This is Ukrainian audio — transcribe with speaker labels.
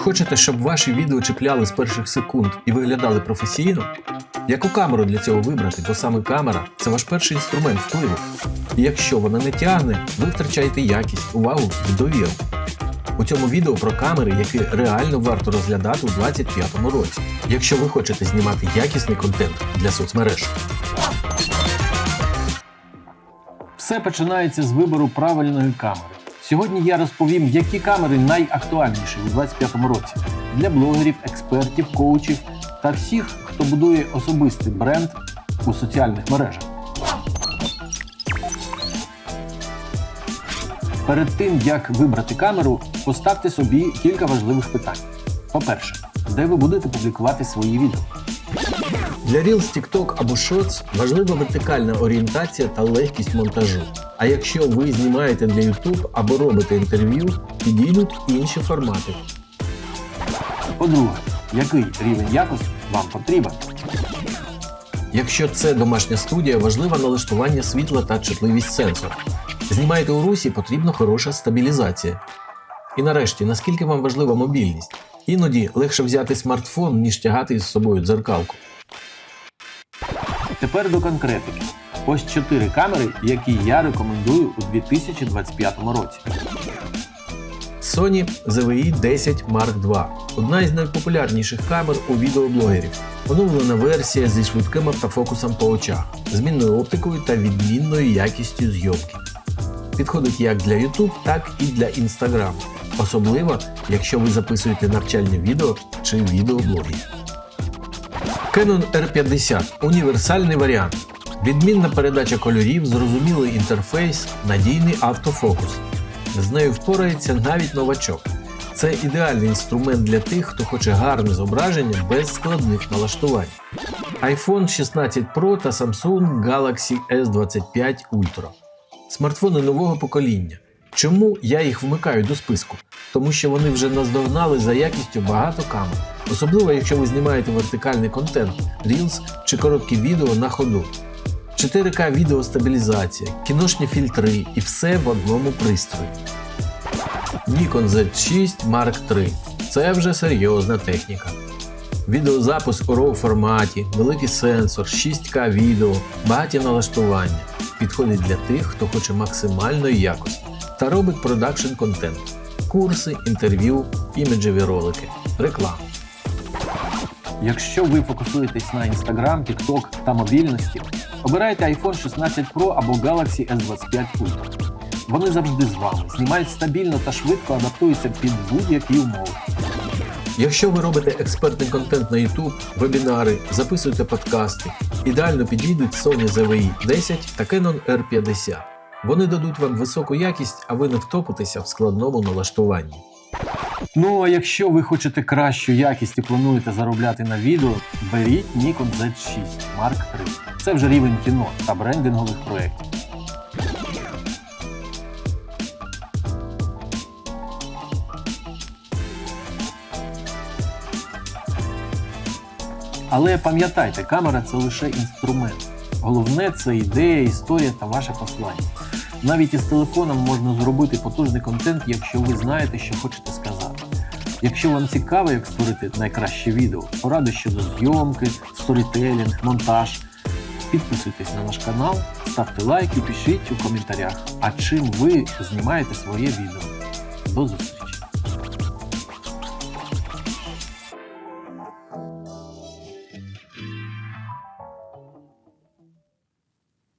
Speaker 1: Хочете, щоб ваші відео чіпляли з перших секунд і виглядали професійно? Яку камеру для цього вибрати, бо саме камера це ваш перший інструмент впливу. І якщо вона не тягне, ви втрачаєте якість, увагу і довіру. У цьому відео про камери, які реально варто розглядати у 2025 році, якщо ви хочете знімати якісний контент для соцмереж. Все починається з вибору правильної камери. Сьогодні я розповім, які камери найактуальніші у 2025 році для блогерів, експертів, коучів та всіх, хто будує особистий бренд у соціальних мережах. Перед тим як вибрати камеру, поставте собі кілька важливих питань. По-перше, де ви будете публікувати свої відео? Для Reels, TikTok або Shorts важлива вертикальна орієнтація та легкість монтажу. А якщо ви знімаєте для YouTube або робите інтерв'ю, підійдуть інші формати. По-друге, який рівень якості вам потрібен? Якщо це домашня студія, важливе налаштування світла та чутливість сенсора. Знімаєте у русі, потрібна хороша стабілізація. І нарешті, наскільки вам важлива мобільність? Іноді легше взяти смартфон, ніж тягати із собою дзеркалку. Тепер до конкретики. Ось чотири камери, які я рекомендую у 2025 році. Sony ZVE 10 Mark II одна із найпопулярніших камер у відеоблогерів. Оновлена версія зі швидким автофокусом по очах, змінною оптикою та відмінною якістю зйомки. Підходить як для YouTube, так і для Instagram. Особливо, якщо ви записуєте навчальні відео чи відеоблоги. Canon R50 універсальний варіант. Відмінна передача кольорів, зрозумілий інтерфейс, надійний автофокус. З нею впорається навіть новачок. Це ідеальний інструмент для тих, хто хоче гарне зображення без складних налаштувань. iPhone 16 Pro та Samsung Galaxy S25 Ultra. Смартфони нового покоління. Чому я їх вмикаю до списку? Тому що вони вже наздогнали за якістю багато камер, особливо якщо ви знімаєте вертикальний контент, Reels чи короткі відео на ходу. 4К відеостабілізація, кіношні фільтри і все в одному пристрої. Nikon Z6 Mark III це вже серйозна техніка. Відеозапис у RAW форматі, великий сенсор, 6К відео, багаті налаштування. Підходить для тих, хто хоче максимальної якості та робить продакшн контент. Курси, інтерв'ю, іміджеві ролики, реклама. Якщо ви фокусуєтесь на Instagram, TikTok та мобільності, обирайте iPhone 16 Pro або Galaxy S25 Ultra. Вони завжди з вами, знімають стабільно та швидко адаптуються під будь-які умови. Якщо ви робите експертний контент на YouTube, вебінари, записуєте подкасти, ідеально підійдуть Sony ZVE 10 та Canon R50. Вони дадуть вам високу якість, а ви не втопитеся в складному налаштуванні. Ну а якщо ви хочете кращу якість і плануєте заробляти на відео, беріть Nikon Z6 Mark III. Це вже рівень кіно та брендингових проєктів. Але пам'ятайте, камера це лише інструмент. Головне це ідея, історія та ваше послання. Навіть із телефоном можна зробити потужний контент, якщо ви знаєте, що хочете сказати. Якщо вам цікаво, як створити найкраще відео, поради щодо зйомки, сторітелінг, монтаж, підписуйтесь на наш канал, ставте лайки, пишіть у коментарях, а чим ви знімаєте своє відео. До зустрічі!